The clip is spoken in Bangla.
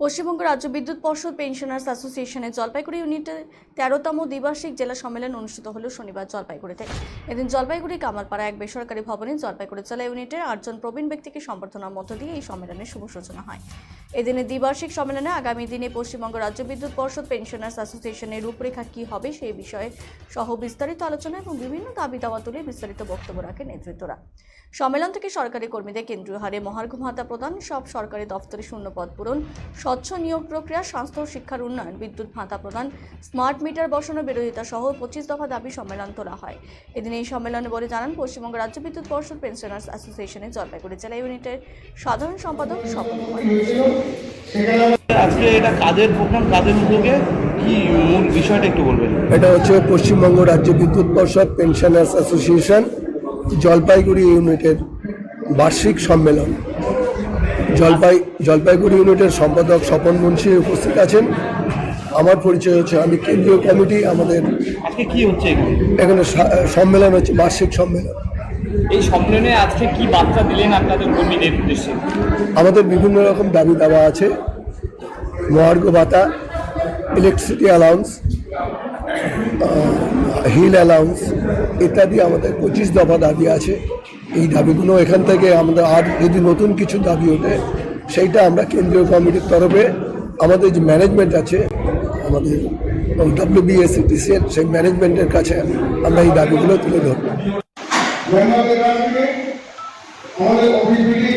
পশ্চিমবঙ্গ রাজ্য বিদ্যুৎ পর্ষদ পেনশনার্স অ্যাসোসিয়েশনের জলপাইগুড়ি ইউনিটের তেরোতম দ্বিবার্ষিক জেলা সম্মেলন অনুষ্ঠিত হল শনিবার জলপাইগুড়িতে এদিন জলপাইগুড়ি কামালপাড়া এক বেসরকারি ভবনে জলপাইগুড়ি জেলা ইউনিটের আটজন প্রবীণ ব্যক্তিকে সম্বর্ধনার মধ্য দিয়ে এই সম্মেলনের শুভ সূচনা হয়। এদিনের দ্বিবার্ষিক সম্মেলনে আগামী দিনে পশ্চিমবঙ্গ রাজ্য বিদ্যুৎ পর্ষদ পেনশনার্স অ্যাসোসিয়েশনের রূপরেখা কী হবে সেই বিষয়ে সহ বিস্তারিত আলোচনা এবং বিভিন্ন দাবি দাওয়া তুলে বিস্তারিত বক্তব্য রাখে নেতৃত্বরা। সম্মেলন থেকে সরকারি কর্মীদের কেন্দ্রীয় হারে মহার্ঘ ভাতা প্রদান, সব সরকারি দফতরে শূন্যপদ পূরণ, স্বচ্ছ নিয়োগ প্রক্রিয়া, স্বাস্থ্য ও শিক্ষার উন্নয়ন, বিদ্যুৎ ভাতা প্রদান, স্মার্ট মিটার বসানোর বিরোধিতা সহ পঁচিশ দফা দাবি সম্মেলন তোলা হয়। এদিন এই সম্মেলনে বলে জানান, পশ্চিমবঙ্গ রাজ্য বিদ্যুৎ পর্ষদ পেনশনার্স অ্যাসোসিয়েশনের জলপাইগুড়ি জেলা ইউনিটের সাধারণ সম্পাদক স্বপন কুমার। আজকে এটা কাদের প্রোগ্রাম কাদের উদ্যোগে? কি মূল বিষয়টা একটু বলবেন? এটা হচ্ছে পশ্চিমবঙ্গ রাজ্য বিদ্যুৎ পর্ষদ পেনশনার্স অ্যাসোসিয়েশন জলপাইগুড়ি ইউনিটের বার্ষিক সম্মেলন। জলপাই জলপাইগুড়ি ইউনিটের সম্পাদক স্বপন মুন্সি উপস্থিত আছেন। আমার পরিচয় হচ্ছে আমি কেন্দ্রীয় কমিটি আমাদের আজকে কি হচ্ছে এখানে? সম্মেলন হচ্ছে বার্ষিক সম্মেলন। এই সম্মেলনে আজকে কি বার্তা দিলেন আপনাদের কর্মীদের উদ্দেশ্যে? আমাদের বিভিন্ন রকম দাবি দাওয়া আছে। মহার্ঘ ভাতা ইলেকট্রিসিটি অ্যালাউন্স হিল অ্যালাউন্স ইত্যাদি আমাদের পঁচিশ দফা দাবি আছে। এই দাবিগুলো এখান থেকে আমাদের আর যদি নতুন কিছু দাবি ওঠে, সেইটা আমরা কেন্দ্রীয় কমিটির তরফে আমাদের যে ম্যানেজমেন্ট আছে, আমাদের ডাব্লিউবিএসিটিসিএল সেই ম্যানেজমেন্টের কাছে আমরা এই দাবিগুলো তুলে ধরবো। কাছ থেকে আমাদের বিল্ডিং